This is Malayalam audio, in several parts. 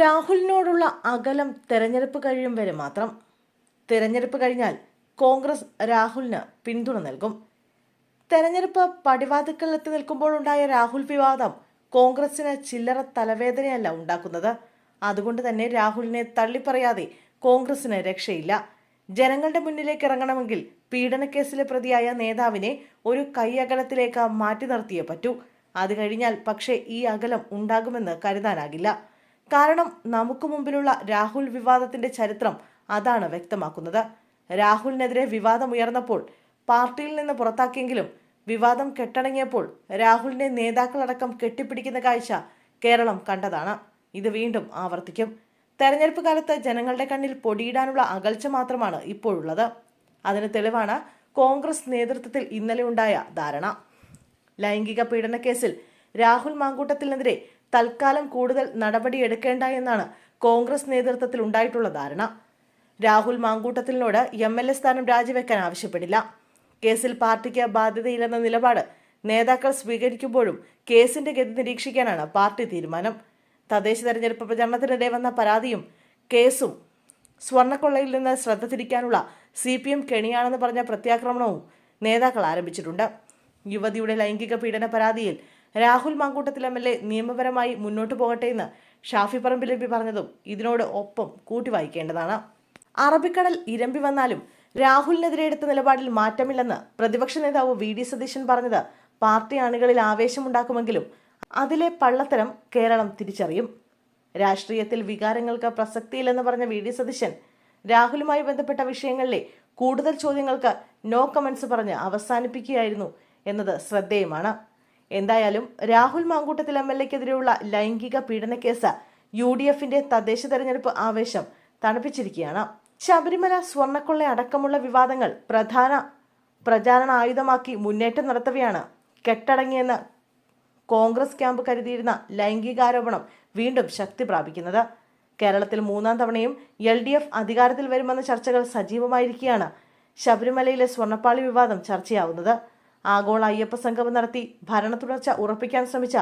രാഹുലിനോടുള്ള അകലം തെരഞ്ഞെടുപ്പ് കഴിയും വരെ മാത്രം. തെരഞ്ഞെടുപ്പ് കഴിഞ്ഞാൽ കോൺഗ്രസ് രാഹുലിന് പിന്തുണ നൽകും. തെരഞ്ഞെടുപ്പ് പടിവാതിക്കൽ എത്തി നിൽക്കുമ്പോഴുണ്ടായ രാഹുൽ വിവാദം കോൺഗ്രസിന് ചില്ലറ തലവേദനയല്ല ഉണ്ടാക്കുന്നത്. അതുകൊണ്ട് തന്നെ രാഹുലിനെ തള്ളിപ്പറയാതെ കോൺഗ്രസിന് രക്ഷയില്ല. ജനങ്ങളുടെ മുന്നിലേക്ക് ഇറങ്ങണമെങ്കിൽ പീഡനക്കേസിലെ പ്രതിയായ നേതാവിനെ ഒരു കൈയകലത്തിലേക്ക് മാറ്റി നിർത്തിയേ പറ്റൂ. അത് കഴിഞ്ഞാൽ പക്ഷേ ഈ അകലം ഉണ്ടാകുമെന്ന് കരുതാനാകില്ല. കാരണം നമുക്ക് മുമ്പിലുള്ള രാഹുൽ വിവാദത്തിന്റെ ചരിത്രം അതാണ് വ്യക്തമാക്കുന്നത്. രാഹുലിനെതിരെ വിവാദം ഉയർന്നപ്പോൾ പാർട്ടിയിൽ നിന്ന് പുറത്താക്കിയെങ്കിലും വിവാദം കെട്ടടങ്ങിയപ്പോൾ രാഹുലിനെ നേതാക്കളടക്കം കെട്ടിപ്പിടിക്കുന്ന കാഴ്ച കേരളം കണ്ടതാണ്. ഇത് വീണ്ടും ആവർത്തിക്കും. തെരഞ്ഞെടുപ്പ് കാലത്ത് ജനങ്ങളുടെ കണ്ണിൽ പൊടിയിടാനുള്ള അകൽച്ച മാത്രമാണ് ഇപ്പോഴുള്ളത്. അതിന് തെളിവാണ് കോൺഗ്രസ് നേതൃത്വത്തിൽ ഇന്നലെ ഉണ്ടായ ധാരണ. ലൈംഗിക പീഡന കേസിൽ രാഹുൽ മാങ്കൂട്ടത്തിനെതിരെ തൽക്കാലം കൂടുതൽ നടപടിയെടുക്കേണ്ട എന്നാണ് കോൺഗ്രസ് നേതൃത്വത്തിൽ ഉണ്ടായിട്ടുള്ള ധാരണ. രാഹുൽ മാങ്കൂട്ടത്തിനോട് എം എൽ എ സ്ഥാനം രാജിവെക്കാൻ ആവശ്യപ്പെടില്ല. കേസിൽ പാർട്ടിക്ക് ബാധ്യതയില്ലെന്ന നിലപാട് നേതാക്കൾ സ്വീകരിക്കുമ്പോഴും കേസിന്റെ ഗതി നിരീക്ഷിക്കാനാണ് പാർട്ടി തീരുമാനം. തദ്ദേശ തെരഞ്ഞെടുപ്പ് പ്രചരണത്തിനിടെ വന്ന പരാതിയും കേസും സ്വർണക്കൊള്ളയിൽ നിന്ന് ശ്രദ്ധ തിരിക്കാനുള്ള സി പി എം കെണിയാണെന്ന് പറഞ്ഞ പ്രത്യാക്രമണവും നേതാക്കൾ ആരംഭിച്ചിട്ടുണ്ട്. യുവതിയുടെ ലൈംഗിക പീഡന പരാതിയിൽ Rahul Mamkootathil M L A നിയമപരമായി മുന്നോട്ടു പോകട്ടെ എന്ന് ഷാഫി പറമ്പിൽ എം പി പറഞ്ഞതും ഇതിനോട് ഒപ്പം കൂട്ടി വായിക്കേണ്ടതാണ് അറബിക്കടൽ ഇരമ്പി വന്നാലും രാഹുലിനെതിരെ എടുത്ത നിലപാടിൽ മാറ്റമില്ലെന്ന് പ്രതിപക്ഷ നേതാവ് വി ഡി സതീശൻ പറഞ്ഞത് പാർട്ടി അണികളിൽ ആവേശമുണ്ടാക്കുമെങ്കിലും അതിലെ പള്ളത്തരം കേരളം തിരിച്ചറിയും. രാഷ്ട്രീയത്തിൽ വികാരങ്ങൾക്ക് പ്രസക്തിയില്ലെന്ന് പറഞ്ഞ വി ഡി സതീശൻ രാഹുലുമായി ബന്ധപ്പെട്ട വിഷയങ്ങളിലെ കൂടുതൽ ചോദ്യങ്ങൾക്ക് നോ കമന്റ്സ് പറഞ്ഞ് അവസാനിപ്പിക്കുകയായിരുന്നു എന്നത് ശ്രദ്ധേയമാണ്. എന്തായാലും രാഹുൽ മാങ്കൂട്ടത്തിൽ എം എൽ എക്കെതിരെയുള്ള ലൈംഗിക പീഡനക്കേസ് യു ഡി എഫിന്റെ തദ്ദേശ തെരഞ്ഞെടുപ്പ് ആവേശം തണുപ്പിച്ചിരിക്കുകയാണ്. ശബരിമല സ്വർണക്കൊള്ള അടക്കമുള്ള വിവാദങ്ങൾ പ്രധാന പ്രചാരണ ആയുധമാക്കി മുന്നേറ്റം നടത്തവെയാണ് കെട്ടടങ്ങിയെന്ന് കോൺഗ്രസ് ക്യാമ്പ് കരുതിയിരുന്ന ലൈംഗികാരോപണം വീണ്ടും ശക്തി പ്രാപിക്കുന്നത്. കേരളത്തിൽ മൂന്നാം തവണയും എൽ ഡി എഫ് അധികാരത്തിൽ വരുമെന്ന ചർച്ചകൾ സജീവമായിരിക്കുകയാണ് ശബരിമലയിലെ സ്വർണപ്പാളി വിവാദം ചർച്ചയാവുന്നത്. ആഗോള അയ്യപ്പ സംഗമം നടത്തി ഭരണ തുടർച്ച ഉറപ്പിക്കാൻ ശ്രമിച്ച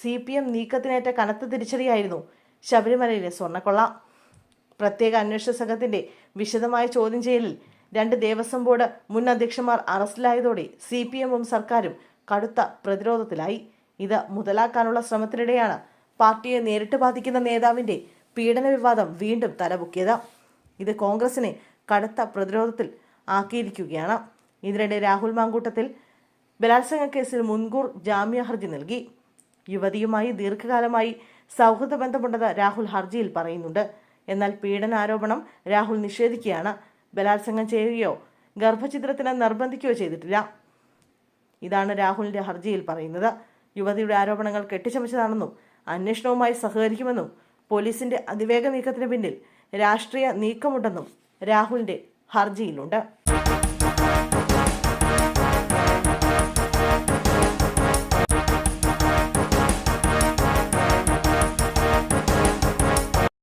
സി പി എം നീക്കത്തിനേറ്റ കനത്ത തിരിച്ചടിയായിരുന്നു ശബരിമലയിലെ സ്വർണക്കൊള്ള. പ്രത്യേക അന്വേഷണ സംഘത്തിന്റെ വിശദമായ ചോദ്യം ചെയ്യലിൽ രണ്ട് ദേവസ്വം ബോർഡ് മുൻ അധ്യക്ഷന്മാർ അറസ്റ്റിലായതോടെ സി പി എമ്മും സർക്കാരും കടുത്ത പ്രതിരോധത്തിലായി. ഇത് മുതലാക്കാനുള്ള ശ്രമത്തിനിടെയാണ് പാർട്ടിയെ നേരിട്ട് ബാധിക്കുന്ന നേതാവിന്റെ പീഡന വിവാദം വീണ്ടും തലപൊക്കിയത്. ഇത് കോൺഗ്രസിനെ കടുത്ത പ്രതിരോധത്തിൽ ആക്കിയിരിക്കുകയാണ്. ഇതിനിടെ രാഹുൽ മാങ്കൂട്ടത്തിൽ ബലാത്സംഗ കേസിൽ മുൻകൂർ ജാമ്യ ഹർജി നൽകി. യുവതിയുമായി ദീർഘകാലമായി സൗഹൃദ ബന്ധമുണ്ടെന്ന് രാഹുൽ ഹർജിയിൽ പറയുന്നുണ്ട്. എന്നാൽ പീഡനാരോപണം രാഹുൽ നിഷേധിക്കുകയാണ്. ബലാത്സംഗം ചെയ്യുകയോ ഗർഭചിത്രത്തിന് നിർബന്ധിക്കുകയോ ചെയ്തിട്ടില്ല. ഇതാണ് രാഹുലിന്റെ ഹർജിയിൽ പറയുന്നത്. യുവതിയുടെ ആരോപണങ്ങൾ കെട്ടിച്ചമച്ചതാണെന്നും അന്വേഷണവുമായി സഹകരിക്കുമെന്നും പോലീസിന്റെ അതിവേഗ നീക്കത്തിന് പിന്നിൽ രാഷ്ട്രീയ നീക്കമുണ്ടെന്നും രാഹുലിന്റെ ഹർജിയിലുണ്ട്.